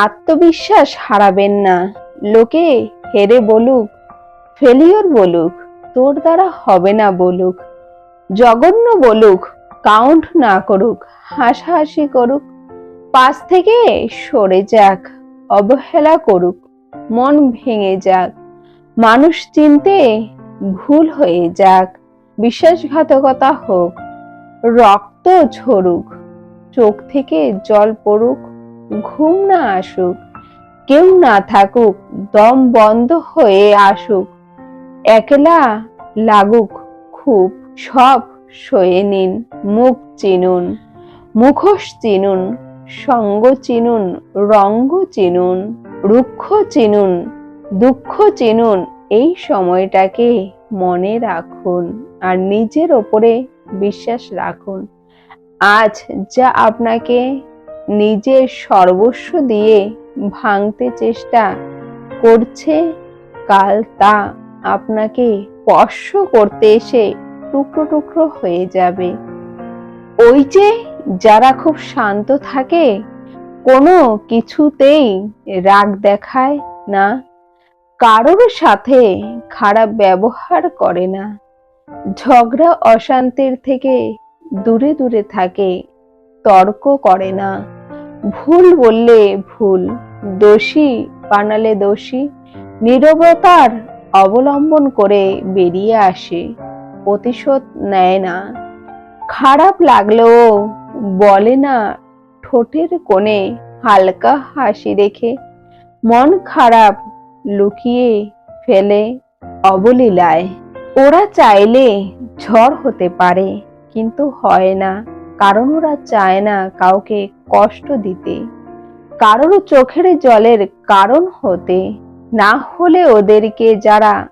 আত্মবিশ্বাস হারাবেন না। লোকে হেরে বলুক, ফেলিওর বলুক, তোর দ্বারা হবে না বলুক। জঘন্য বলুক, কাউন্ট না করুক, হাসাহাসি করুক, পাশ থেকে সরে যাক, অবহেলা করুক, মন ভেঙে যাক, মানুষ চিনতে ভুল হয়ে যাক, বিশ্বাসঘাতকতা হোক, রক্ত ঝরুক, চোখ থেকে জল পড়ুক ঘুম না আসুক, কেউ না থাকুক, দম বন্ধ হয়ে আসুক। একলা লাগুক খুব, সব সয়ে নিন, মুখ চিনুন, মুখোশ চিনুন, সঙ্গ চিনুন, রঙ্গ চিনুন, রুক্ষ চিনুন, দুঃখ চিনুন, এই সময়টাকে মনে রাখুন আর নিজের ওপরে বিশ্বাস রাখুন। আজ যা আপনাকে নিজের সর্বস্ব দিয়ে ভাঙতে চেষ্টা করছে, কাল তা আপনাকে স্পর্শ করতে এসে টুকরো টুকরো হয়ে যাবে। ওই যে যারা খুব শান্ত থাকে, কোনো কিছুতেই রাগ দেখায় না, কারোর সাথে খারাপ ব্যবহার করে না। ঝগড়া অশান্তির থেকে দূরে দূরে থাকে, তর্ক করে না। ভুল বললে ভুল, দোষী বানালে দোষী, নীরবতার অবলম্বন করে বেরিয়ে আসে, প্রতিশোধ নেয় না। খারাপ লাগলেও বলে না, ঠোঁটের কোণে হালকা হাসি রেখে, মন খারাপ লুকিয়ে ফেলে অবলীলায়। ওরা চাইলে ঝড় হতে পারে, কিন্তু হয় না। কারণ ওরা চায় না কাউকে কষ্ট দিতে। কারোর চোখের জলের কারণ হতে। না হলে ওদেরকে যারা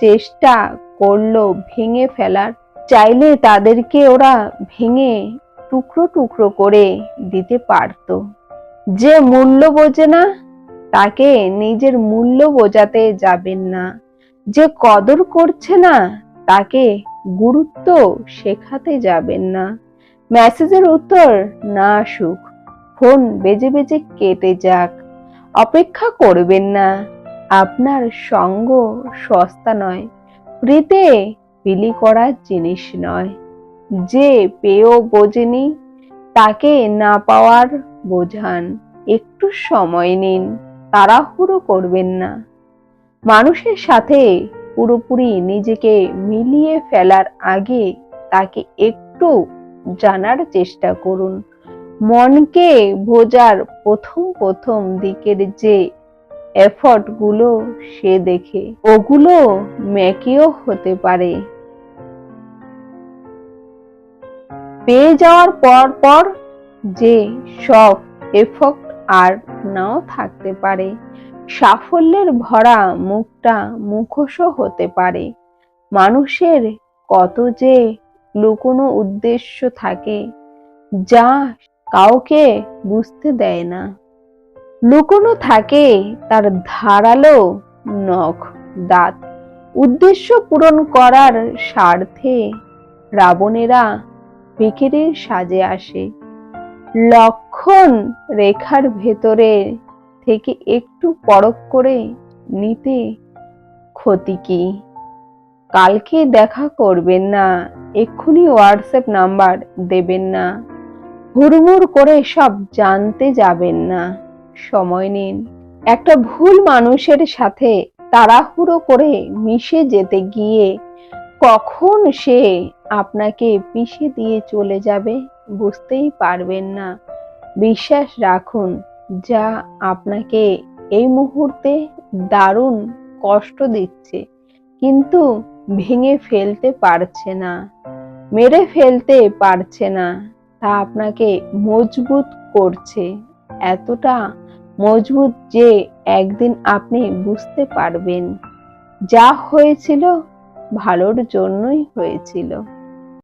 চেষ্টা করল ভেঙে ফেলার, চাইলে তাদেরকে ওরা ভেঙে টুকরো টুকরো করে দিতে পারতো। যে মূল্য বোঝে না, তাকে নিজের মূল্য বোঝাতে যাবেন না। যে কদর করছে না, তাকে গুরুত্ব শেখাতে যাবেন না। মেসেজের উত্তর না আসুক ফোন বেজে বেজে কেটে যাক। অপেক্ষা করবেন না। আপনার সঙ্গ সস্তা নয়। ফ্রিতে বিলি করার জিনিস নয়। যে পেয়েও বোঝেনি, তাকে না পাওয়ার বোঝান। একটু সময় নিন, তাড়াহুড়ো করবেন না। মানুষের সাথে পুরোপুরি নিজেকে মিলিয়ে ফেলার আগে তাকে একটু জানার চেষ্টা করুন। মনকে বোঝার প্রথম প্রথম দিকের যে এফর্টগুলো সে দেখে, ওগুলো ম্যাকিও হতে পারে। পেয়ে যাওয়ার পর পর যে সব এফর্ট আর নাও থাকতে পারে, সাফল্যের ভরা মুখটা মুখোশও হতে পারে। মানুষের কত যে লুকোনো উদ্দেশ্য থাকে, যা কাউকে বুঝতে দেয় না। লুকোনো থাকে তার ধারালো নখ দাঁত। উদ্দেশ্য পূরণ করার স্বার্থে রাবণেরা ভিখিরির সাজে আসে। লক্ষণ রেখার ভেতরে থেকে একটু পরখ করে নিতে ক্ষতি কি? কালকে দেখা করবেন না, এক্ষুনি হোয়াটসঅ্যাপ নাম্বার দেবেন না। হুড়মুড় করে সব জানতে যাবেন না। সময় নিন। একটা ভুল মানুষের সাথে তাড়াহুড়ো করে মিশে যেতে গিয়ে কখন সে আপনাকে পিষে দিয়ে চলে যাবে বুঝতেই পারবেন না। বিশ্বাস রাখুন, যা আপনাকে এই মুহূর্তে দারুণ কষ্ট দিচ্ছে, কিন্তু ভেঙে ফেলতে পারছে না, মেরে ফেলতে পারছে না। তা আপনাকে মজবুত করছে। এতটা মজবুত যে একদিন আপনি বুঝতে পারবেন। যা হয়েছিল ভালোর জন্যই হয়েছিল।